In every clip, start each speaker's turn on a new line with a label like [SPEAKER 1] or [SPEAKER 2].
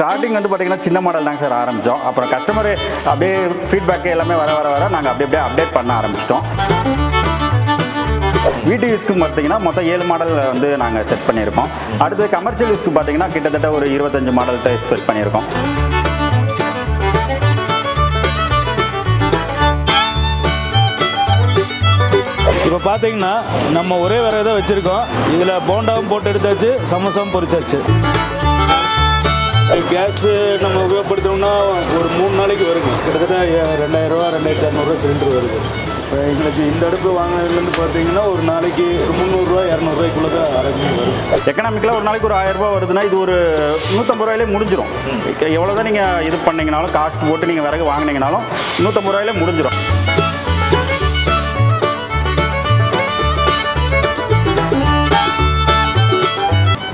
[SPEAKER 1] Starting வந்து பார்த்தீங்கன்னா சின்ன மாடல் தாங்க சார் ஆரம்பித்தோம் அப்புறம் கஸ்டமர் அப்படியே ஃபீட்பேக் எல்லாமே வர வர வர நாங்கள் அப்படியே அப்படியே அப்டேட் பண்ண ஆரம்பிச்சிட்டோம். வீட்டு யூஸ்க்கு பார்த்தீங்கன்னா மொத்தம் ஏழு மாடல் வந்து நாங்கள் செட் பண்ணியிருக்கோம். அடுத்து கமர்ஷியல் யூஸ்க்கு பார்த்தீங்கன்னா கிட்டத்தட்ட ஒரு இருபத்தஞ்சு மாடல்கிட்ட செட் பண்ணியிருக்கோம்.
[SPEAKER 2] இப்போ பார்த்தீங்கன்னா நம்ம ஒரே வேறு இதை வச்சுருக்கோம். இதில் போண்டாவும் போட்டு எடுத்தாச்சு சமோசாவும் பொரிச்சாச்சு. கேஸு நம்ம உபயோகப்படுத்தணும்னா ஒரு மூணு நாளைக்கு வருங்க கிட்டத்தட்ட ரெண்டாயிரரூவா ரெண்டாயிரத்தி இரநூறுவா சிலிண்டர் வருது. இப்போ எங்களுக்கு இந்த அடுப்பு வாங்கினதுலேருந்து பார்த்தீங்கன்னா ஒரு நாளைக்கு ஒரு முந்நூறுரூவா இரநூறுவாய்க்குள்ளே தான் அரேஞ்ச் வரும்
[SPEAKER 1] எக்கனாமிக்கலாக ஒரு நாளைக்கு ஒரு ஆயிரம் ரூபாய் வருதுன்னா இது ஒரு நூற்றம்பது ரூபாயிலே முடிஞ்சிடும் எவ்வளோ தான் நீங்கள் இது பண்ணீங்கனாலும் காஸ்ட் போட்டு நீங்கள் விறகு வாங்கினீங்கனாலும் நூற்றம்பது ரூபாயிலே முடிஞ்சிடும்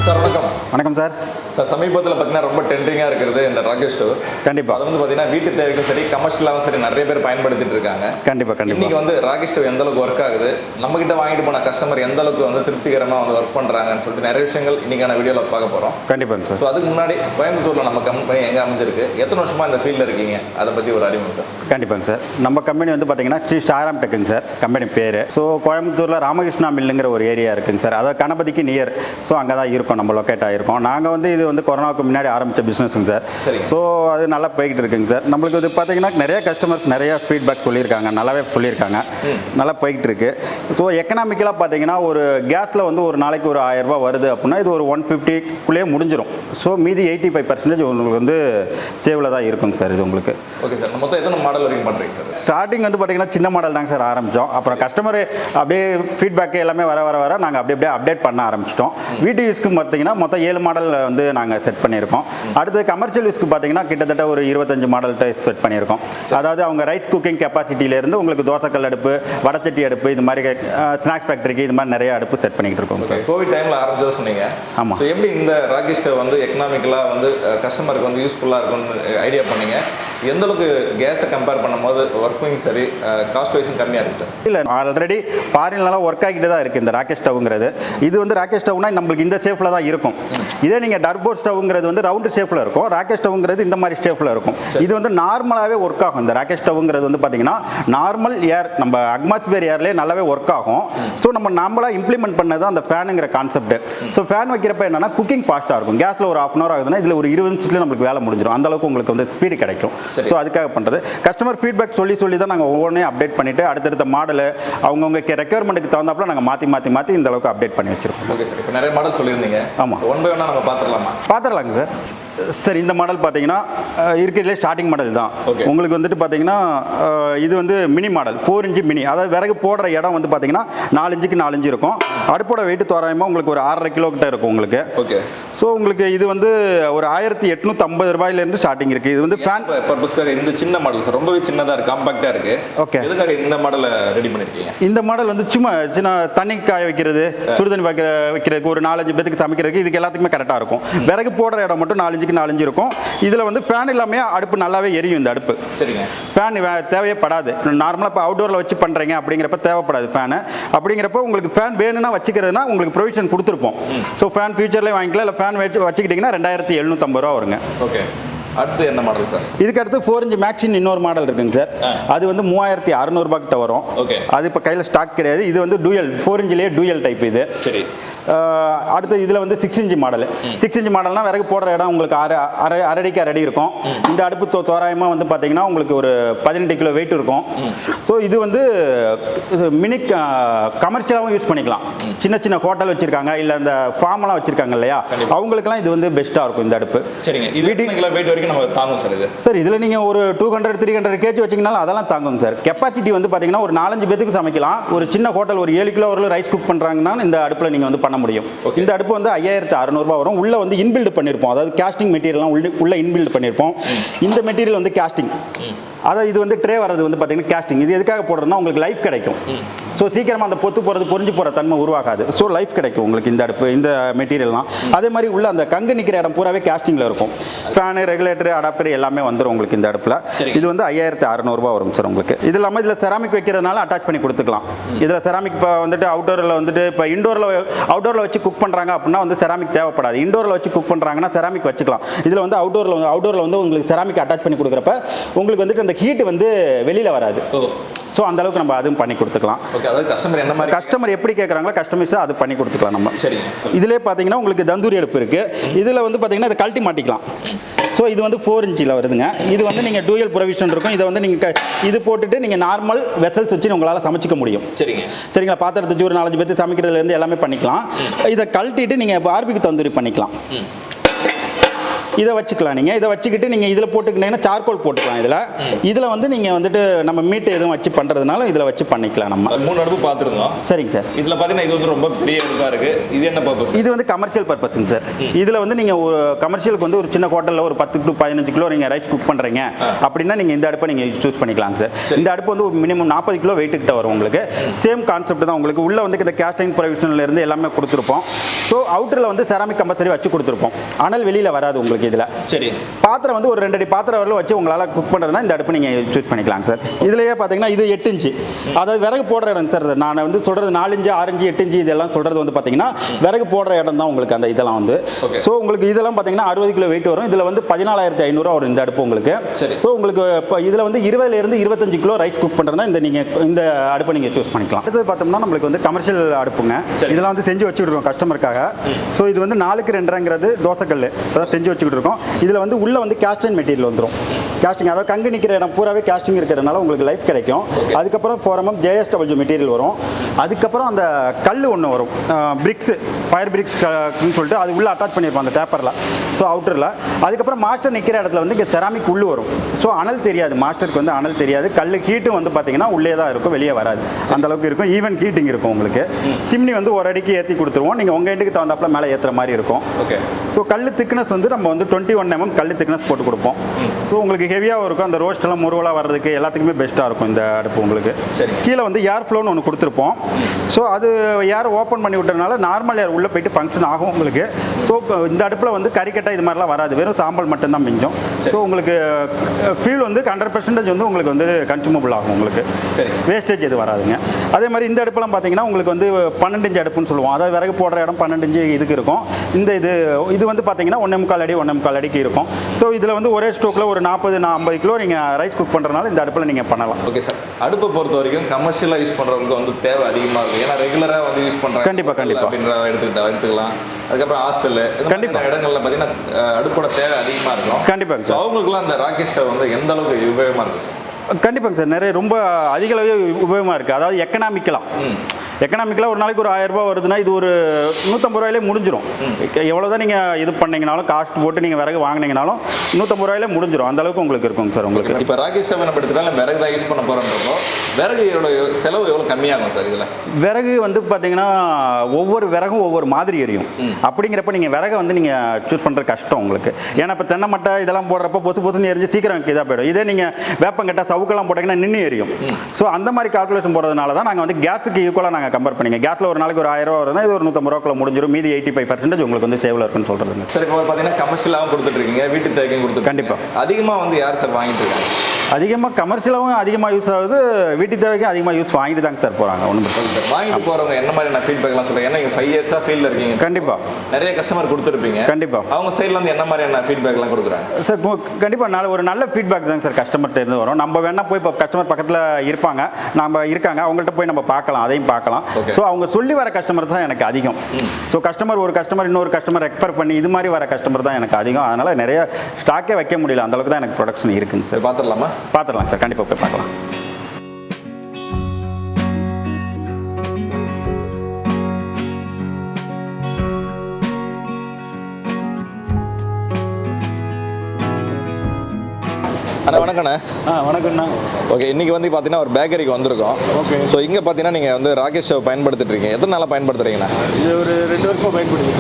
[SPEAKER 3] சார் வணக்கம்.
[SPEAKER 1] வணக்கம் சார்.
[SPEAKER 3] சார் சமீபத்தில் பார்த்தீங்கன்னா ரொம்ப ட்ரெண்டிங்காக இருக்கிறது இந்த ராக்கெட் ஸ்டவ்
[SPEAKER 1] கண்டிப்பாக
[SPEAKER 3] அது வந்து பார்த்தீங்கன்னா வீட்டு தேவைக்கும் சரி கமர்ஷியலாகவும் சரி நிறைய பேர் பயன்படுத்திட்டு இருக்காங்க.
[SPEAKER 1] கண்டிப்பாக கண்டிப்பாக
[SPEAKER 3] இன்னைக்கு வந்து ராக்கெட் ஸ்டவ் எந்த அளவுக்கு ஒர்க் ஆகுது? நம்ம கிட்ட வாங்கிட்டு போன கஸ்டமர் எந்த அளவுக்கு வந்து திருப்திகரமாக வந்து ஒர்க் பண்ணுறாங்கன்னு சொல்லிட்டு நிறைய விஷயங்கள் இன்னைக்கான வீடியோவில் பார்க்க போகிறோம்
[SPEAKER 1] கண்டிப்பாங்க சார்
[SPEAKER 3] ஸோ அதுக்கு முன்னாடி கோயம்புத்தூரில் நம்ம கம்பெனி எங்கே அமைஞ்சிருக்கு? எத்தனை வருஷமா இந்த ஃபீல்டில் இருக்கீங்க? அதை பற்றி ஒரு அறிமுகம் சார்
[SPEAKER 1] கண்டிப்பாங்க சார் நம்ம கம்பெனி வந்து பார்த்தீங்கன்னா ஸ்ரீ ஸ்டாராம் டெக்குங்க சார் கம்பெனி பேர். ஸோ கோயம்புத்தூரில் ராமகிருஷ்ணா மில்லுங்கிற ஒரு ஏரியா இருக்குங்க சார் அதாவது கணபதிக்கு நியர் ஸோ அங்கே தான் இருக்கோம். நம்ம லொக்கேட் ஆகிருக்கோம் நாங்கள் வந்து இது வந்து கொரோனாவுக்கு முன்னாடி ஆரம்பித்த பிஸ்னஸுங்க சார். ஸோ அது நல்லா போய்கிட்டு இருக்குங்க சார். நம்மளுக்கு இது பார்த்தீங்கன்னா நிறைய கஸ்டமர்ஸ் நிறைய ஃபீட்பேக் சொல்லியிருக்காங்க. நல்லாவே சொல்லியிருக்காங்க. நல்லா போய்கிட்டு இருக்கு ஸோ எக்கனாமிக்கலாக பார்த்தீங்கன்னா ஒரு கேஸில் வந்து ஒரு நாளைக்கு ஒரு ஆயிரம் ரூபாய் வருது அப்படின்னா இது ஒரு ஒன் ஃபிஃப்டிக்குள்ளேயே முடிஞ்சிடும் ஸோ மீதி எயிட்டி ஃபைவ் பர்சன்டேஜ் உங்களுக்கு வந்து சேவில் தான் இருக்குங்க சார் இது உங்களுக்கு.
[SPEAKER 3] Okay sir. மொத்தம் எத்தனை மாடல் வரைக்கும் பண்ணுறீங்க சார்?
[SPEAKER 1] ஸ்டார்டிங் வந்து பார்த்தீங்கன்னா சின்ன மாடல் தாங்க சார் ஆரம்பித்தோம் அப்புறம் கஸ்டமர் அப்படியே ஃபீட்பேக் எல்லாமே வர வர வர நாங்கள் அப்படியே அப்படியே அப்டேட் பண்ண ஆரம்பிச்சிட்டோம். வீட்டு யூஸ்க்கு பார்த்தீங்கன்னா மொத்தம் ஏழு மாடல் வந்து நாங்கள் செட் பண்ணியிருக்கோம். அடுத்து கமர்ஷியல் யூஸ்க்கு பார்த்தீங்கன்னா கிட்டத்தட்ட ஒரு இருபத்தஞ்சு மாடல்கிட்ட செட் பண்ணியிருக்கோம். அதாவது அவங்க ரைஸ் குக்கிங் கெப்பாசிட்டியிலேருந்து உங்களுக்கு தோசைக்கல் அடுப்பு வடச்சட்டி அடுப்பு இது மாதிரி ஸ்நாக்ஸ் ஃபேக்டரிக்கு இது மாதிரி நிறைய அடுப்பு செட் பண்ணிக்கிட்டு இருக்கோம்.
[SPEAKER 3] கோவிட் டைமில் ஆரம்பிச்சதா சொன்னீங்க.
[SPEAKER 1] ஆமா.
[SPEAKER 3] ஸோ எப்படி இந்த ராக்கெட் ஸ்டவ் வந்து எக்கனாமிக்கலாக வந்து கஸ்டமருக்கு வந்து யூஸ்ஃபுல்லாக இருக்கும்னு ஐடியா பண்ணீங்க? எந்த அளவுக்கு கேஸை கம்பேர் பண்ணும்போது ஒர்க்கிங் சரி காஸ்ட் வைஸும் கம்மியாக இருக்குது சார்?
[SPEAKER 1] இல்லை ஆல்ரெடி ஃபாரின்லலாம் ஒர்க் ஆகிட்டு தான் இருக்குது இந்த ராக்கெட் ஸ்டவ்ங்கிறது இது வந்து ராக்கெட் ஸ்டவ்னா நம்மளுக்கு இந்த ஷேப்பில் தான் இருக்கும். இதே நீங்கள் டர்போ ஸ்டவ்ங்கிறது வந்து ரவுண்டு ஷேப்பில் இருக்கும். ராக்கெட் ஸ்டவ்ங்கிறது இந்த மாதிரி ஷேப்பில் இருக்கும். இது வந்து நார்மலாகவே ஒர்க் ஆகும். இந்த ராக்கெட் ஸ்டவ்ங்கிறது வந்து பார்த்தீங்கன்னா நார்மல் ஏர் நம்ம அட்மாஸ்பியர் ஏர்லேயே நல்லாவே ஒர்க் ஆகும். ஸோ நம்ம நார்மலாக இம்ப்ளிமெண்ட் பண்ணது அந்த ஃபேனுங்கிற கான்செப்ட் ஸோ ஃபேன் வைக்கிறப்ப என்னன்னா குக்கிங் ஃபாஸ்ட்டாக இருக்கும். கேஸில் ஒரு ஆஃப் அன் ஹவர் ஆகுதுன்னா இதில் ஒரு இருபது நிமிஷத்துல நம்மளுக்கு வேலை முடிஞ்சிடும் அந்த அளவுக்கு உங்களுக்கு வந்து ஸ்பீடு கிடைக்கும். ஸோ அதுக்காக பண்ணுறது கஸ்டமர் ஃபீட்பேக் சொல்லி சொல்லி தான் நாங்கள் ஒவ்வொன்றையும் அப்டேட் பண்ணிவிட்டு அடுத்தடுத்த மாடலு அவங்கவுங்க ரெக்குயர்மெண்ட்டுக்கு தகுந்தாப்புல நாங்கள் மாற்றி மாற்றி மாற்றி இந்த அளவுக்கு அப்டேட் பண்ணி வச்சிருக்கோம்.
[SPEAKER 3] ஓகே சார் இப்போ நிறைய மாடல் சொல்லியிருந்தீங்க.
[SPEAKER 1] ஆமா.
[SPEAKER 3] ஒன் பை ஒன்னாக நம்ம பார்த்துடலாமா
[SPEAKER 1] பார்த்துடலாங்க சார். சார் இந்த மாடல் பார்த்தீங்கன்னா இருக்கிறதுலே ஸ்டார்டிங் மாடல் தான். உங்களுக்கு வந்துட்டு பார்த்தீங்கன்னா இது வந்து mini model four inch mini அதாவது விறகு போடுற இடம் வந்து பார்த்தீங்கன்னா நாலு இன்ச்சுக்கு நாலு இன்ச்சு இருக்கும். அடுப்போட வெயிட் தோராயமாக உங்களுக்கு ஒரு ஆறரை கிலோ கிட்ட இருக்கும் உங்களுக்கு.
[SPEAKER 3] ஓகே
[SPEAKER 1] ஸோ உங்களுக்கு இது வந்து ஒரு ஆயிரத்தி ஐம்பது ரூபாயிலேருந்து ஸ்டார்டிங் இருக்குது இது வந்து ஃபேன்
[SPEAKER 3] பர்பஸ்க்காக இந்த சின்ன மாடல் சார் ரொம்பவே சின்னதாக இருக்குது காம்பாக்டாக இருக்குது
[SPEAKER 1] Okay.
[SPEAKER 3] எதுக்காக இந்த மாடலை ரெடி பண்ணியிருக்கீங்க
[SPEAKER 1] இந்த மாடல் வந்து சும்மா சின்ன தண்ணி காய வைக்கிறது சுடுதண்ணி வைக்கிற வைக்கிறதுக்கு ஒரு நாலஞ்சு பேத்துக்கு சமைக்கிறதுக்கு இதுக்கு எல்லாத்துக்குமே கரெக்டாக இருக்கும். விறகு போடுற இடம் மட்டும் நாலஞ்சுக்கு நாலஞ்சு இருக்கும். இதில் வந்து ஃபேன் இல்லாமல் அடுப்பு நல்லாவே எரியும் இந்த அடுப்பு.
[SPEAKER 3] சரிங்க.
[SPEAKER 1] ஃபேன் தேவையே படாது. நார்மலாக இப்போ அவுட்டோரில் வச்சு பண்ணுறீங்க அப்படிங்கிறப்ப தேவைப்படாது ஃபேனு அப்படிங்கிறப்ப உங்களுக்கு ஃபேன் வேணும்னா வச்சுக்கிறதுனா உங்களுக்கு ப்ரொவிஷன் கொடுத்துருப்போம். ஸோ ஃபேன் ஃபியூச்சர்லேயே வாங்கிக்கலாம். இல்லை ஃபேன் வச்சு வச்சுக்கிட்டிங்கன்னா ரெண்டாயிரத்தி எழுநூற்றம்பது ரூபா வருங்க.
[SPEAKER 3] ஓகே அடுத்து என்ன மாடல் சார்
[SPEAKER 1] இதுக்கு அடுத்து ஃபோர் இன்ச் மேக்ஸின் இன்னொரு மாடல் இருக்குங்க சார் அது வந்து மூவாயிரத்தி அறநூறுபா கிட்ட வரும்.
[SPEAKER 3] Okay.
[SPEAKER 1] அது இப்போ கையில் ஸ்டாக் கிடையாது. இது வந்து டூயல் ஃபோர் இன்ச்லேயே டூயல் டைப் இது.
[SPEAKER 3] சரி.
[SPEAKER 1] அடுத்து இதில் வந்து six inch model six inch மாடல்னா விறகு போடுற இடம் உங்களுக்கு அரை அரை அரடிக்கு அரடி இருக்கும். இந்த அடுப்பு தோ தோராயமாக வந்து பார்த்தீங்கன்னா உங்களுக்கு ஒரு பதினெட்டு கிலோ வெயிட் இருக்கும். ஸோ இது வந்து மினி கமர்ஷியலாகவும் யூஸ் பண்ணிக்கலாம். சின்ன சின்ன ஹோட்டல் வச்சுருக்காங்க. இல்லை அந்த ஃபார்மெல்லாம் வச்சுருக்காங்க இல்லையா? அவங்களுக்குலாம் இது வந்து பெஸ்ட்டாக இருக்கும் இந்த அடுப்பு.
[SPEAKER 3] சரிங்க. இது வெயிட் வரைக்கும் நம்ம தாங்கும் சார் இது.
[SPEAKER 1] சார் இதில் நீங்கள் ஒரு two hundred three hundred KG வச்சிங்கனாலும் அதெல்லாம் தாங்குங்க சார். கெப்பாசிட்டி வந்து பார்த்தீங்கன்னா ஒரு நாலஞ்சு பேத்துக்கு சமைக்கலாம். ஒரு சின்ன ஹோட்டல் ஒரு ஏழு கிலோ வரலும் ரைஸ் குக் பண்ணுறாங்கன்னா இந்த அடுப்பில் நீங்கள் வந்து பண்ண முடியும். இந்த அடுப்பு வந்து ஐயாயிரத்து அறநூறுபா வரும். உள்ளே வந்து இன்பில்டு பண்ணியிருப்போம் அதாவது கேஸ்டிங் மெட்டீரியல்லாம் உள்ள உள்ள இன்பில்டு பண்ணியிருப்போம் இந்த மெட்டீரியல் வந்து கேஸ்டிங் அதாவது இது வந்து ட்ரே வர்றது வந்து பார்த்தீங்கன்னா கேஸ்டிங் இது எதுக்காக போடுறதுன்னா உங்களுக்கு லைஃப் கிடைக்கும். ஸோ சீக்கிரமாக அந்த பொத்து போகிறது பொறிஞ்சு போகிற தன்மை உருவாகாது. ஸோ லைஃப் கிடைக்கும் உங்களுக்கு இந்த அடுப்பு இந்த மெட்டீரியல்லாம் அதே மாதிரி உள்ள அந்த கங்கு நிற்கிற இடம் பூராவே கேஸ்டிங்கில் இருக்கும். ஃபேனு ரெகுலேட்டர் அடாப்டர் எல்லாமே வந்துடும் உங்களுக்கு இந்த அடுப்பில். இது வந்து ஐயாயிரத்து அறநூறுபா வரும் சார் உங்களுக்கு. இது இல்லாமல் இதில் செராமிக் வைக்கிறதுனால அட்டாச் பண்ணி கொடுத்துக்கலாம். இதில் செராமிக் இப்போ வந்துட்டு அவுட்டோரில் வந்துட்டு இப்போ இண்டோரில் அவுட்டோரில் வச்சு குக் பண்ணுறாங்க அப்படின்னா வந்து செராமிக் தேவைப்படாது. இண்டோரில் வச்சு குக் பண்ணுறாங்கன்னா செராமிக் வச்சுக்கலாம். இதில் வந்து அவுட்டோரில் வந்து அவுட்டோரில் வந்து உங்களுக்கு செராமிக் அட்டாச் பண்ணி கொடுக்குறப்ப உங்களுக்கு வந்துட்டு அந்த ஹீட் வந்து வெளியில் வராது. ஸோ அந்த அளவுக்கு நம்ம அதுவும் பண்ணி கொடுத்துக்கலாம்.
[SPEAKER 3] ஓகே அதாவது கஸ்டமர் என்ன மாதிரி
[SPEAKER 1] கஸ்டமர் எப்படி கேட்குறாங்களோ கஸ்டமைஸாக அது பண்ணி கொடுத்துக்கலாம் நம்ம.
[SPEAKER 4] சரிங்க.
[SPEAKER 1] இதிலே பார்த்தீங்கன்னா உங்களுக்கு தந்தூரி அடுப்பு இருக்குது இதில் வந்து பார்த்தீங்கன்னா இதை கழட்டி மாட்டிக்கலாம். ஸோ இது வந்து ஃபோர் இன்ச்சில் வருதுங்க. இது வந்து நீங்கள் டூயல் ப்ரொவிஷன் இருக்கும். இதை வந்து நீங்கள் இது போட்டுட்டு நீங்கள் நார்மல் வெசல்ஸ் வச்சு உங்களால் சமைச்சிக்க முடியும்.
[SPEAKER 4] சரிங்க.
[SPEAKER 1] சரிங்களா? பாத்திரத்தை ஒரு நாலஞ்சு பேர்த்து சமைக்கிறதுலேருந்து எல்லாமே பண்ணிக்கலாம். இதை கழட்டிட்டு நீங்கள் பார்பிக்கு தந்தூரி பண்ணிக்கலாம். இதை வச்சுக்கலாம் நீங்கள் இதை வச்சுக்கிட்டு நீங்கள் இதில் போட்டுக்கிட்டீங்கன்னா சார்கோல் போட்டுக்கலாம் இதில். இதில் வந்து நீங்கள் வந்துட்டு நம்ம மீட்டு எதுவும் வச்சு பண்ணுறதுனால இதில் வச்சு பண்ணிக்கலாம் நம்ம.
[SPEAKER 3] மூணு அடுப்பு பார்த்துருந்தோம்.
[SPEAKER 1] சரிங்க சார்.
[SPEAKER 3] இதில் பார்த்தீங்கன்னா இது வந்து ரொம்ப பெரிய அடுப்பாக இருக்கு. இது என்ன பர்பஸ்
[SPEAKER 1] இது வந்து கமர்ஷியல் பர்பஸ்ங்க சார். இதில் வந்து நீங்கள் ஒரு கமர்ஷியலுக்கு வந்து ஒரு சின்ன ஹோட்டலில் ஒரு பத்து டு பதினஞ்சு கிலோ நீங்கள் ரைஸ் குக் பண்ணுறீங்க அப்படின்னா நீங்கள் இந்த அடுப்பை நீங்கள் சூஸ் பண்ணிக்கலாம் சார். இந்த அடுப்பு வந்து மினிமம் நாற்பது கிலோ வெயிட் கிட்ட வரும் உங்களுக்கு. சேம் கான்செப்ட் தான் உங்களுக்கு. உள்ள வந்து இந்த கேஸ்டிங் ப்ரொவிஷன்ல இருந்து எல்லாமே கொடுத்துருப்போம். ஸோ அவுட்டரில் வந்து செராமிக் கம்பல்சரி வச்சு கொடுத்துருப்போம். ஆனால் வெளியில் வராது உங்களுக்கு. இதில்.
[SPEAKER 4] சரி.
[SPEAKER 1] பாத்திரம் வந்து ஒரு ரெண்டு அடி பாத்திரம் வரலும் வச்சு உங்களால் குக் பண்ணுறதுனா இந்த அடுப்பு நீங்கள் சூஸ் பண்ணிக்கலாம் சார் இதுலேயே பார்த்தீங்கன்னா இது எட்டு இன்ச்சு. அதாவது விறகு போடுற இடம் சார். நான் வந்து சொல்கிறது நாலு இன்ச்சு ஆறு இன்ச்சு எட்டு இன்ச்சு இதெல்லாம் சொல்கிறது வந்து பார்த்தீங்கன்னா விறகு போடுற இடம் தான் உங்களுக்கு அந்த இதெல்லாம் வந்து. ஸோ உங்களுக்கு இதெல்லாம் பார்த்தீங்கன்னா அறுபது கிலோ வெயிட் வரும். இதில் வந்து பதினாலாயிரத்தி ஐநூறுரூவா வரும் இந்த அடுப்பு உங்களுக்கு.
[SPEAKER 3] சரி.
[SPEAKER 1] ஸோ உங்களுக்கு இப்போ இதில் வந்து இருபதுலேருந்து இருபத்தஞ்சு கிலோ ரைஸ் குக் பண்ணுறதுனா இந்த நீங்கள் இந்த அடுப்பை நீங்கள் சூஸ் பண்ணிக்கலாம். அடுத்தது பார்த்தோம்னா நம்மளுக்கு வந்து கமர்ஷியல் அடுப்புங்க. இதெல்லாம் வந்து செஞ்சு வச்சுக்கிட்டு இருக்கோம் கஸ்டமருக்காக ஸோ இது வந்து நாலுக்கு ரெண்டரைங்கிறது தோசைக்கல் அதான் செஞ்சு வச்சுக்கிட்டு இருக்கோம் இதில் வந்து உள்ளே வந்து கேஸ்டிங் மெட்டீரியல் வந்துடும் கேஸ்டிங் அதாவது கங்கு நிற்கிற இடம் பூராவே கேஸ்டிங் இருக்கிறதுனால உங்களுக்கு லைஃப் கிடைக்கும். அதுக்கப்புறம் எம்எம் ஜேஎஸ்டபிள்யூ மெட்டீரியல் வரும். அதுக்கப்புறம் அந்த கல் ஒன்று வரும். பிரிக்ஸ் ஃபயர் பிரிக்ஸ் சொல்லிட்டு அது உள்ளே அட்டாச் பண்ணியிருப்போம் அந்த பேப்பரில் ஸோ அவுட்டரில் அதுக்கப்புறம் மாஸ்டர் நிற்கிற இடத்துல வந்து இங்கே செராமிக் உள்ளு வரும். ஸோ அனல் தெரியாது. மாஸ்டருக்கு வந்து அனல் தெரியாது. கல் ஹீட்டும் வந்து பார்த்தீங்கன்னா உள்ளே தான் இருக்கும் வெளியே வராது. அந்த அளவுக்கு இருக்கும். ஈவன் ஹீட்டிங் இருக்கும் உங்களுக்கு. சிம்னி வந்து ஒரு அடிக்கு ஏற்றி கொடுத்துருவோம். நீங்கள் உங்கள் எண்டுக்கு தகுந்தாப்புல மேலே ஏற்றுற மாதிரி இருக்கும்.
[SPEAKER 3] ஓகே
[SPEAKER 1] ஸோ கல் திக்னஸ் வந்து நம்ம வந்து டுவெண்ட்டி ஒன் எம்எம் கல் திக்னஸ் போட்டு கொடுப்போம். ஸோ உங்களுக்கு ஹெவியாகவும் இருக்கும். அந்த ரோஸ்ட் எல்லாம் முருவலாக வர்றதுக்கு எல்லாத்துக்குமே பெஸ்ட்டாக இருக்கும் இந்த அடுப்பு உங்களுக்கு. கீழே வந்து ஏர் ஃப்ளோன்னு ஒன்று கொடுத்துருப்போம். ஸோ அது ஏர் ஓப்பன் பண்ணி விட்டதுனால நார்மல் ஏர் உள்ளே போயிட்டு ஃபங்க்ஷன் ஆகும் உங்களுக்கு. ஸோ இந்த அடுப்பில் வந்து கறிக்கட்டை இது மாதிரிலாம் வராது. வெறும் சாம்பல் மட்டும்தான் மிஞ்சும். ஸோ உங்களுக்கு ஃபியூல் வந்து ஹண்ட்ரட் பர்சன்டேஜ் வந்து உங்களுக்கு வந்து கன்சூமபிள் ஆகும் உங்களுக்கு.
[SPEAKER 3] சரி.
[SPEAKER 1] வேஸ்டேஜ் எதுவும் வராதுங்க. அதே மாதிரி இந்த அடுப்பெல்லாம் பார்த்தீங்கன்னா உங்களுக்கு வந்து பன்னெண்டு இன்ச்சு அடுப்புன்னு சொல்லுவோம். அதாவது விறகு போடுற இடம் பன்னெண்டு இன்ச்சு இதுக்கு இருக்கும். இந்த இது இது வந்து பார்த்தீங்கன்னா ஒன்றே முக்கால் அடி முக்கால் அடிக்கு இருக்கும். ஸோ இதில் வந்து ஒரே ஸ்டோக்கில் ஒரு நாற்பது ஐம்பது கிலோ நீங்கள் ரைஸ் குக் பண்ணுறதுனால இந்த அடுப்பில் நீங்கள் பண்ணலாம்.
[SPEAKER 3] ஓகே சார் அடுப்பை பொறுத்த வரைக்கும் கமர்ஷியலாக யூஸ் பண்ணுறவங்களுக்கு வந்து தேவை அதிகமாக இருக்கும். ஏன்னா ரெகுலராக வந்து யூஸ் பண்ணுறாங்க
[SPEAKER 1] கண்டிப்பா, கண்டிப்பா.
[SPEAKER 3] அப்படின்ற எடுத்துக்கிட்டா எடுத்துக்கலாம். அதுக்கப்புறம் ஹாஸ்டல்லு
[SPEAKER 1] கண்டிப்பா.
[SPEAKER 3] இடங்கள்ல பார்த்தீங்கன்னா அடுப்போட தேவை அதிகமாக இருக்கும்.
[SPEAKER 1] கண்டிப்பாங்க
[SPEAKER 3] ஸோ
[SPEAKER 1] சார்
[SPEAKER 3] அவங்களுக்குலாம் அந்த ராக்கெட் ஸ்டவ் வந்து எந்த அளவுக்கு உபயோகமாக இருக்கும் சார்
[SPEAKER 1] கண்டிப்பாங்க சார் நிறைய ரொம்ப அதிக அளவு உபயோகமாக இருக்குது அதாவது எக்கனாமிக்கலாக எக்கனாமிக்கலாக ஒரு நாளைக்கு ஒரு ஆயிரம் ரூபாய் வருதுன்னா இது ஒரு நூற்றம்பது ரூபாயிலே முடிஞ்சிடும் எவ்வளோ தான் நீங்கள் இது பண்ணீங்கனாலும் காஸ்ட் போட்டு நீங்கள் விறகு வாங்கினீங்கனாலும் நூற்றம்பது ரூபாயிலே முடிஞ்சிடும் அந்த அளவுக்கு உங்களுக்கு இருக்குங்க சார் உங்களுக்கு.
[SPEAKER 3] இப்போ ராக்கெட் ஸ்டவ் நம்ம எடுத்துட்டாலும் விறகு தான் யூஸ் பண்ண போகிறோன்றப்போ விறகு எவ்வளோ செலவு எவ்வளோ கம்மியாகும் சார் இதில்?
[SPEAKER 1] விறகு வந்து பார்த்தீங்கன்னா ஒவ்வொரு விறகும் ஒவ்வொரு மாதிரி எரியும். அப்படிங்கிறப்ப நீங்கள் விறகை வந்து நீங்கள் சூஸ் பண்ணுறது கஷ்டம் உங்களுக்கு. ஏன்னா இப்போ தென்னை மட்டை இதெல்லாம் போடுறப்ப பொசு பொசுன்னு எரிஞ்சு சீக்கிரம் இதாக போயிடும். இதே நீங்கள் வேப்பங்கட்டை சவுக்கெல்லாம் போட்டிங்கன்னா நின்று எரியும். ஸோ அந்த மாதிரி கால்குலேஷன் போடுறதுனால தான் நாங்கள் வந்து கேஸுக்கு ஈக்குவலாக நாங்கள் கம்பேர் பண்ணிங்க. கேஸில் ஒரு நாளைக்கு ஒரு ஆயிரம் ரூபா வருதுன்னா இது ஒரு நூற்றம்பது ரூபாக்குள்ள முடிஞ்சிடும் மீதி எயிட்டி ஃபைவ் பர்சன்டேஜ் உங்களுக்கு வந்து சேவில் இருக்குன்னு சொல்கிறதுங்க
[SPEAKER 3] சார் இப்போ பார்த்தீங்கன்னா கமர்ஷியலாகவும் கொடுத்துட்ருக்கீங்க வீட்டு தேவைக்கும் கொடுத்துட்டு
[SPEAKER 1] கண்டிப்பா.
[SPEAKER 3] அதிகமாக வந்து யார் சார் வாங்கிட்டு இருக்காங்க?
[SPEAKER 1] அதிகமாக கமர்ஷியலாகவும் அதிகமாக யூஸ் ஆகுது வீட்டு தேவைக்கும் அதிகமாக யூஸ் வாங்கிட்டு தாங்க சார் போகிறாங்க ஒன்றும் பிரச்சனை.
[SPEAKER 3] சார் வாங்கிட்டு போகிறவங்க என்ன மாதிரியான ஃபீட்பேக்லாம் சொல்லுங்கள் ஏன்னா நீங்கள் ஃபைவ் இயர்ஸாக ஃபீல்டில் இருக்கீங்க.
[SPEAKER 1] கண்டிப்பாக
[SPEAKER 3] நிறைய கஸ்டமர் கொடுத்துருப்பீங்க.
[SPEAKER 1] கண்டிப்பா.
[SPEAKER 3] அவங்க சைடில் வந்து என்ன மாதிரியான ஃபீட்பேக்லாம் கொடுக்குறாங்க?
[SPEAKER 1] சார் கண்டிப்பாக நல்ல ஒரு நல்ல ஃபீட்பேக் தாங்க சார் கஸ்டமர்கிட்ட இருந்து வரும். நம்ம வேணா போய் இப்போ கஸ்டமர் பக்கத்தில் இருப்பாங்க. நம்ம இருக்காங்க. அவங்கள்ட்ட போய் நம்ம பார்க்கலாம். அதையும் பார்க்கலாம். ஸோ அவங்க சொல்லி வர கஸ்டமர் தான் எனக்கு அதிகம். ஸோ கஸ்டமர் ஒரு கஸ்டமர் இன்னொரு கஸ்டமர் ரெக்பர் பண்ணி இது மாதிரி வர கஸ்டமர் தான் எனக்கு அதிகம். அதனால் நிறைய ஸ்டாக்கே வைக்க முடியல. அந்த அளவுக்கு தான் எனக்கு ப்ரொடக்ஷன் இருக்குங்க சார்
[SPEAKER 3] சரி பார்த்துடலாமா?
[SPEAKER 1] பார்த்துடலாம் சார் கண்டிப்பாக போய் பார்க்கலாம்.
[SPEAKER 3] அண்ணா வணக்கண்ணே.
[SPEAKER 2] ஆ வணக்கம்ண்ணா
[SPEAKER 3] ஓகே இன்னைக்கு வந்து பார்த்தீங்கன்னா ஒரு பேக்கரிக்கு வந்திருக்கோம்.
[SPEAKER 2] ஓகே.
[SPEAKER 3] ஸோ இங்கே பார்த்தீங்கன்னா நீங்கள் வந்து ராகேஷ் ஸ்டவ் பயன்படுத்திட்டு இருக்கீங்க. எத்தனை நாளாக பயன்படுத்துறீங்கண்ணா?
[SPEAKER 2] இது ஒரு ரெண்டு வருஷமாக பயன்படுத்தி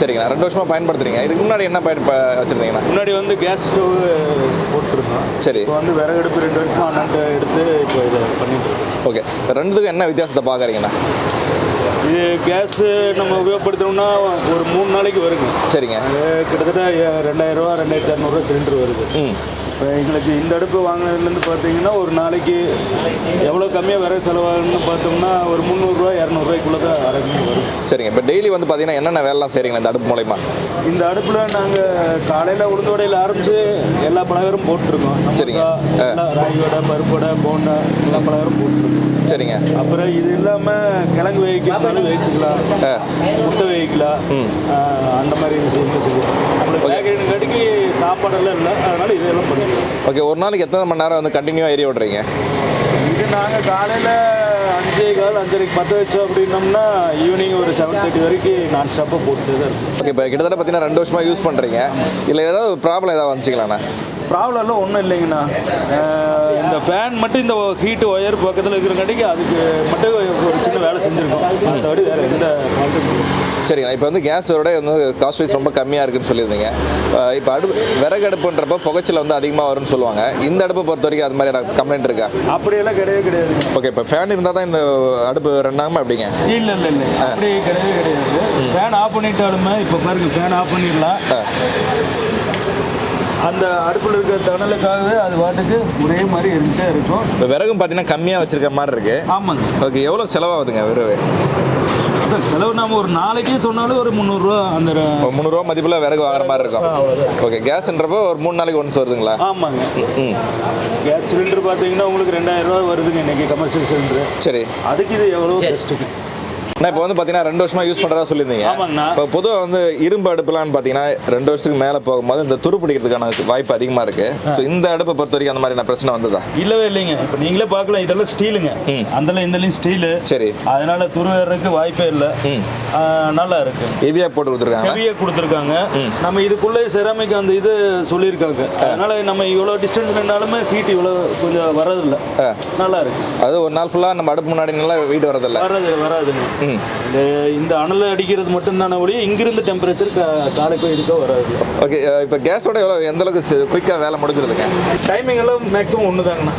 [SPEAKER 3] சரிங்கண்ணா ரெண்டு வருஷமாக பயன்படுத்துறீங்க. இதுக்கு முன்னாடி என்ன பயன் வச்சிருந்தீங்கண்ணா?
[SPEAKER 2] முன்னாடி வந்து கேஸ் ஸ்டவ்
[SPEAKER 3] சரி.
[SPEAKER 2] இப்போ வந்து விறகடுப்பு ரெண்டு வருஷமாக அண்ணன்ட்ட எடுத்து இப்போ இதை பண்ணிட்டு இருக்கோம்.
[SPEAKER 3] ஓகே. ரெண்டுத்துக்கும் என்ன வித்தியாசத்தை பார்க்குறீங்கண்ணா?
[SPEAKER 2] இது கேஸு நம்ம உபயோகப்படுத்தணும்னா ஒரு மூணு நாளைக்கு வருங்க.
[SPEAKER 3] சரிங்க.
[SPEAKER 2] கிட்டத்தட்ட ரூபா ரெண்டாயிரத்தி இரநூறுவா சிலிண்டர் வருது.
[SPEAKER 3] ம்.
[SPEAKER 2] இப்போ எங்களுக்கு இந்த அடுப்பு வாங்கினதுலேருந்து பார்த்தீங்கன்னா ஒரு நாளைக்கு எவ்வளோ கம்மியாக விறகு செலவாகுன்னு பார்த்தோம்னா ஒரு முந்நூறுரூவா இரநூறுவாய்க்குள்ளே தான் வரும்.
[SPEAKER 3] சரிங்க. இப்போ டெய்லி வந்து பார்த்தீங்கன்னா என்னென்ன வேலைலாம் செய்கிறீங்களா இந்த அடுப்பு மூலயமா?
[SPEAKER 2] இந்த அடுப்பில் நாங்கள் காலையில் உளுந்து வடையில் ஆரம்பித்து எல்லா பலகாரம் போட்டிருக்கோம்.
[SPEAKER 3] சரிங்க.
[SPEAKER 2] ராகி வடை பருப்பு வடை போண்டா எல்லா பலகாரம் போட்டிருக்கோம்.
[SPEAKER 3] சரிங்க.
[SPEAKER 2] அப்புறம் இது இல்லாமல் கிழங்கு வேவிக்கிறதுனாலும் வேவிச்சுக்கலாம்.
[SPEAKER 3] ஆ.
[SPEAKER 2] முட்டை வேவிக்கலாம். ஆ, அந்த மாதிரி விஷயங்கள் செய்யலாம் நம்மளுக்கு பேக்கரி கட்டிக்கு சாப்பாடெல்லாம் இல்லை. அதனால் இதெல்லாம் பண்ணிக்கலாம்.
[SPEAKER 3] ஓகே ஒரு நாளைக்கு எத்தனை மணி நேரம் வந்து கண்டினியூவாக ஏறி விட்றீங்க?
[SPEAKER 2] இது நாங்கள் காலையில் அஞ்சே கால் அஞ்சரைக்கு பற்ற வச்சோம் அப்படின்னோம்னா ஈவினிங் ஒரு செவன் தேர்ட்டி வரைக்கும் நான் ஸ்டாப்பாக போட்டுட்டு தான் இருக்கும்.
[SPEAKER 3] ஓகே இப்போ கிட்டத்தட்ட பார்த்தீங்கன்னா ரெண்டு வருஷமாக யூஸ் பண்ணுறீங்க இல்லை ஏதாவது ப்ராப்ளம் ஏதாவது வந்துச்சிங்களாண்ணா?
[SPEAKER 2] ப்ராப்ளம்லாம் ஒன்றும் இல்லைங்கண்ணா. ஃபேன் மட்டும் இந்த ஹீட்டு ஒயர் பக்கத்தில் இருக்கிறங்காட்டிக்கு அதுக்கு மட்டும் ஒரு சின்ன வேலை செஞ்சுருக்கோம். மற்றபடி வேறு எந்த
[SPEAKER 3] சரிங்கண்ணா இப்போ வந்து கேஸோட வந்து காஸ்ட் வைஸ் ரொம்ப கம்மியாக இருக்குன்னு சொல்லியிருந்தீங்க. இப்போ அடுப்பு விறகு அடுப்புன்றப்போ புகைச்சல் வந்து அதிகமாக வரும்னு சொல்லுவாங்க. இந்த அடுப்பை பொறுத்த வரைக்கும் அது மாதிரி கம்ப்ளைண்ட் இருக்கா?
[SPEAKER 2] அப்படியெல்லாம் கிடையவே கிடையாதுங்க
[SPEAKER 3] ஓகே இப்போ ஃபேன் இருந்தால் தான் இந்த அடுப்பு ரெண்டாகுமா அப்படிங்க
[SPEAKER 2] இல்லை இல்லை இல்லை. அப்படி கிடையவே கிடையாது. ஃபேன் ஆஃப் பண்ணிட்டாலுமே இப்போ பாருங்க ஃபேன் ஆஃப் பண்ணிடலாம். அந்த அடுப்பில் இருக்கிற தணலுக்காகவே அது பாட்டுக்கு ஒரே மாதிரி இருந்துகிட்டே இருக்கும்.
[SPEAKER 3] இப்போ விறகும் பார்த்தீங்கன்னா கம்மியாக வச்சிருக்க மாதிரி இருக்கு.
[SPEAKER 2] ஆமாங்க.
[SPEAKER 3] ஓகே எவ்வளோ செலவாகுதுங்க விறகு?
[SPEAKER 2] செலவு நாம ஒரு நாளைக்கே சொன்னாலும் ஒரு முந்நூறுரூவா அந்த
[SPEAKER 3] முந்நூறுரூவா மதிப்பில் விறகு வாங்குற மாதிரி இருக்கும். ஓகே கேஸ்ன்றப்போ ஒரு மூணு நாளைக்கு ஒன்ஸ் வருதுங்களா?
[SPEAKER 2] ஆமாங்க.
[SPEAKER 3] ம்
[SPEAKER 2] கேஸ் சிலிண்டர் பார்த்தீங்கன்னா உங்களுக்கு ரெண்டாயிரம் ரூபா வருதுங்க இன்னைக்கு கமர்ஷியல் சிலிண்டர்
[SPEAKER 3] சரி.
[SPEAKER 2] அதுக்கு இது எவ்வளோ பெஸ்ட்டுங்க
[SPEAKER 3] நான் இப்போ வந்து பார்த்தீங்கன்னா ரெண்டு வருஷமா யூஸ் பண்ணுறதா சொல்லியிருந்தீங்க. இப்போ பொதுவாக வந்து இரும்பு அடுப்புலான்னு பார்த்தீங்கன்னா ரெண்டு வருஷத்துக்கு மேலே போகும்போது இந்த துரு பிடிக்கிறதுக்கான வாய்ப்பு அதிகமாக இருக்கு. ஸோ இந்த அடுப்பை பொறுத்த வரைக்கும் அந்த மாதிரி பிரச்சனை வந்ததா?
[SPEAKER 2] இல்லவே இல்லைங்க. இப்போ நீங்களே பார்க்கலாம் இதெல்லாம் ஸ்டீலுங்க. அந்தல இந்தலையும் ஸ்டீலு.
[SPEAKER 3] சரி.
[SPEAKER 2] அதனால துருவேறதுக்கு வாய்ப்பே இல்லை. நல்லா இருக்கு.
[SPEAKER 3] ஹெவியாக போட்டு கொடுத்துருக்காங்க.
[SPEAKER 2] ஹெவியாக கொடுத்துருக்காங்க. நம்ம இதுக்குள்ளே செராமிக் அந்த இது சொல்லியிருக்காங்க. அதனால நம்ம இவ்வளோ டிஸ்டன்ஸ் நின்னாலுமே ஹீட் இவ்வளோ கொஞ்சம் வரதில்லை நல்லா இருக்கு.
[SPEAKER 3] அது ஒரு நாள் ஃபுல்லாக நம்ம அடுப்பு முன்னாடி நல்லா வீடு வரதில்ல
[SPEAKER 2] வராது வராதுங்க. இந்த இந்த அனல் அடிக்கிறது மட்டும்தானே ஒழிய இங்கிருந்து டெம்பரேச்சர் காலை போய் எடுக்க வராது.
[SPEAKER 3] ஓகே இப்போ கேஸோட எவ்வளோ எந்த அளவுக்கு குயிக்காக வேலை முடிஞ்சிருதுங்க?
[SPEAKER 2] டைமிங் எல்லாம் மேக்ஸிமம் ஒன்று தாங்கண்ணா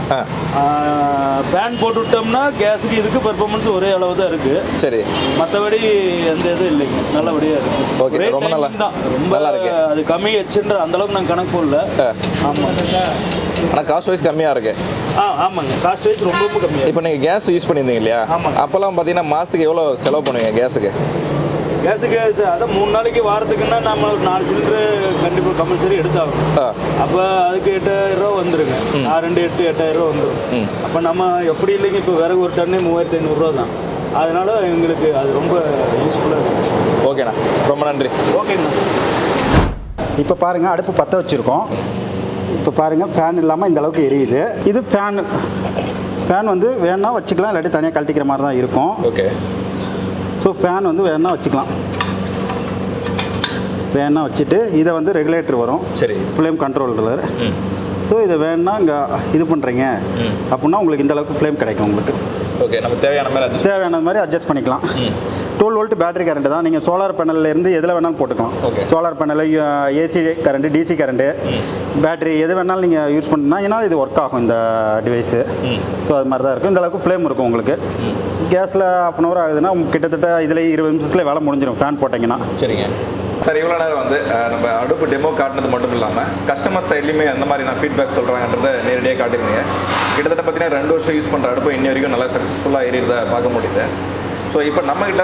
[SPEAKER 2] ஃபேன் போட்டு விட்டோம்னா கேஸுக்கு இதுக்கு பெர்ஃபார்மன்ஸ் ஒரே அளவு தான் இருக்கு.
[SPEAKER 3] சரி.
[SPEAKER 2] மற்றபடி எந்த இதுவும் இல்லைங்க. நல்லபடியாக இருக்கு. ஒரே
[SPEAKER 3] ரொம்ப நல்லா-
[SPEAKER 2] தான். ரொம்ப
[SPEAKER 3] நல்லா இருக்கு.
[SPEAKER 2] அது கம்மி அந்த அளவுக்கு நான் கணக்கு போடல. ஆமாம்
[SPEAKER 3] ஆனால் காஸ்ட் வைஸ் கம்மியாக இருக்கு.
[SPEAKER 2] ஆ ஆமாங்க. காஸ்ட் வைஸ் ரொம்ப ரொம்ப கம்மியாக
[SPEAKER 3] இப்போ நீங்கள் கேஸ் யூஸ் பண்ணியிருந்தீங்க இல்லையா
[SPEAKER 2] ஆமாம்.
[SPEAKER 3] அப்போல்லாம் பார்த்தீங்கன்னா மாதத்துக்கு எவ்வளோ செலவு பண்ணுவீங்க கேஸுக்கு
[SPEAKER 2] கேஸுக்கு அதான் மூணு நாளைக்கு வாரத்துக்குன்னா நம்ம ஒரு நாலு சிலிண்டரு கண்டிப்பாக கம்பல்சரி எடுத்தாகணும்.
[SPEAKER 3] ஆ.
[SPEAKER 2] அப்போ அதுக்கு எட்டாயிரம் ரூபா வந்துருங்க. நான் ரெண்டு எட்டு எட்டாயிரம் ரூபா வந்துடும் அப்போ நம்ம எப்படி இல்லைங்க இப்போ விறகு ஒரு டன்னே மூவாயிரத்தி ஐநூறுரூவா தான். அதனால எங்களுக்கு அது ரொம்ப யூஸ்ஃபுல்லாக இருக்கும்
[SPEAKER 3] ஓகேண்ணா ரொம்ப நன்றி.
[SPEAKER 2] ஓகேங்கண்ணா
[SPEAKER 1] இப்போ பாருங்கள் அடுப்பு பற்ற வச்சுருக்கோம். இப்போ பாருங்கள் ஃபேன் இல்லாமல் இந்த அளவுக்கு எரியுது. இது ஃபேன் ஃபேன் வந்து வேணா வச்சுக்கலாம் இல்லாட்டி தனியாக கழட்டிக்கிற மாதிரி தான் இருக்கும்.
[SPEAKER 3] ஓகே.
[SPEAKER 1] ஸோ ஃபேன் வந்து வேணா வச்சுக்கலாம். வேணா வச்சுட்டு இதை வந்து ரெகுலேட்டர் வரும்.
[SPEAKER 3] சரி.
[SPEAKER 1] ஃப்ளேம் கண்ட்ரோலர் ஸோ இதை வேணா இங்கே இது பண்ணுறீங்க அப்படின்னா உங்களுக்கு இந்த அளவுக்கு ஃப்ளேம் கிடைக்கும் உங்களுக்கு.
[SPEAKER 3] ஓகே நம்ம தேவையான மாதிரி
[SPEAKER 1] தேவையான மாதிரி அட்ஜஸ்ட் பண்ணிக்கலாம். டுவெல் வோல்ட் பேட்டரி கரண்ட் தான். நீங்கள் சோலார் பேனல்ல இருந்து எதில் வேணாலும் போட்டுக்கலாம். Solar panel AC current DC current battery எது வேணாலும் நீங்கள் யூஸ் பண்ணா ஏன்னா இது ஒர்க் ஆகும் இந்த டிவைஸு ஸோ அது மாதிரி தான் இருக்கும். இந்த அளவுக்கு ஃப்ளேம் இருக்கும் உங்களுக்கு. கேஸில் ஆஃப் அன் ஹவர் ஆகுதுன்னா கிட்டத்தட்ட இதில் இருபது நிமிஷத்தில் வேலை முடிஞ்சிடும் ஃபேன் போட்டிங்கன்னா.
[SPEAKER 3] சரிங்க. சார் இவ்வளோ நேரம் வந்து நம்ம அடுப்பு டெமோ காட்டினது மட்டும் இல்லாமல் கஸ்டமர் சைட்லையுமே எந்த மாதிரி நான் ஃபீட்பேக் சொல்கிறாங்கன்றத நேரடியாக காட்டிருந்தீங்க. கிட்டத்தட்ட பார்த்தீங்கன்னா ரெண்டு வருஷம் யூஸ் பண்ணுற அடுப்பு இன்னி வரைக்கும் நல்லா சக்ஸஸ்ஃபுல்லாக ஏறிறத பார்க்க முடியுது. ஸோ இப்போ நம்மக்கிட்ட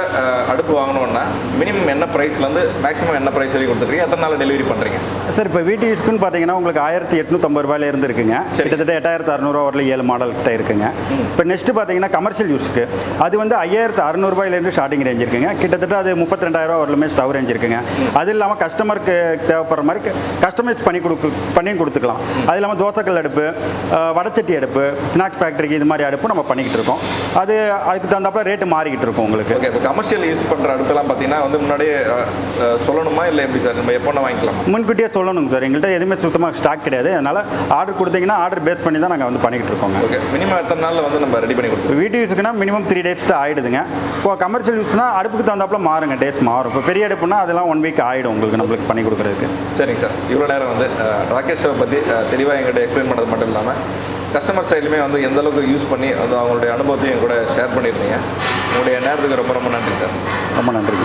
[SPEAKER 3] அடுப்பு வாங்கணும்னா மினிமம் என்ன ப்ரைஸ்லேருந்து மேக்ஸிமம் என்ன ப்ரைஸ் வரைக்கும் கொடுத்துருக்கீங்க? எத்தனை நாள் டெலிவரி பண்ணுறீங்க
[SPEAKER 1] சார் இப்போ வீட்டு யூஸ்க்குன்னு பார்த்தீங்கன்னா உங்களுக்கு ஆயிரத்தி எட்நூற்றம்பது ரூபாயில இருந்து இருக்குங்க
[SPEAKER 3] சரி.
[SPEAKER 1] கிட்டத்தட்ட எட்டாயிரத்து அறநூறுவா வரல ஏழு மாடல் கிட்ட இருக்குங்க. இப்போ நெக்ஸ்ட் பார்த்தீங்கன்னா கமர்ஷியல் யூஸ்க்கு அது வந்து ஐயாயிரத்து அறநூறுபாயிலேருந்து ஸ்டார்டிங் ரேஞ்ச் இருக்குங்க. கிட்டத்தட்ட அது முப்பத்தி ரெண்டாயிரம் வரலுமே ஸ்டவ் ரேஞ்ச் இருக்குங்க. அது இல்லாமல் கஸ்டமருக்கு தேவைப்படுற மாதிரி கஸ்டமைஸ் பண்ணி கொடுக்கு பண்ணி கொடுத்துக்கலாம். அது இல்லாமல் தோசைக்கல் அடுப்பு வடச்சட்டி அடுப்பு ஸ்நாக்ஸ் ஃபேக்டரிக்கு இது மாதிரி அடுப்பு நம்ம பண்ணிக்கிட்டு இருக்கோம். அது அதுக்கு தகுந்தாப்புல ரேட்டு மாறிக்கிட்டு இருக்கும். இருக்கும் உங்களுக்கு.
[SPEAKER 3] ஓகே இப்போ கமர்ஷியல் யூஸ் பண்ணுற அடுப்பெல்லாம் பார்த்தீங்கன்னா வந்து முன்னாடியே சொல்லணுமா? இல்லை எப்படி சார்? நம்ம எப்போ வாங்கிக்கலாம்?
[SPEAKER 1] முன்கூட்டியே சொல்லணுங்க சார். எங்கள்கிட்ட எதுவுமே சுத்தமாக ஸ்டாக் கிடையாது. அதனால் ஆர்டர் கொடுத்தீங்கன்னா ஆர்டர் பேஸ் பண்ணி தான் நாங்கள் வந்து பண்ணிக்கிட்டு இருக்கோங்க.
[SPEAKER 3] ஓகே மினிமம் எத்தனை நாளில் வந்து நம்ம ரெடி பண்ணி கொடுத்துருவோம்?
[SPEAKER 1] வீட்டு யூஸுக்குன்னா மினிமம் த்ரீ டேஸ் ஆகிடுதுங்க இப்போ கமர்ஷியல் யூஸ்னா அடுப்புக்கு தகுந்தாப்புல மாறுங்க டேஸ் மாறும். இப்போ பெரிய அடுப்புனா அதெல்லாம் ஒன் வீக் ஆகிடும் உங்களுக்கு நம்மளுக்கு பண்ணி கொடுக்குறதுக்கு.
[SPEAKER 3] சரிங்க சார். இவ்வளோ நேரம் வந்து ராகேஷ் பற்றி தெளிவாக எங்கிட்ட எக்ஸ்பிளைன் பண்ணது மட்டும் இல்லாமல் கஸ்டமர் சைட்லையுமே வந்து எந்த அளவுக்கு யூஸ் பண்ணி அது அவங்களுடைய அனுபவத்தையும் கூட ஷேர் பண்ணியிருந்தீங்க. உங்களுடைய நேரத்துக்கு ரொம்ப ரொம்ப நன்றி சார்
[SPEAKER 1] ரொம்ப நன்றி.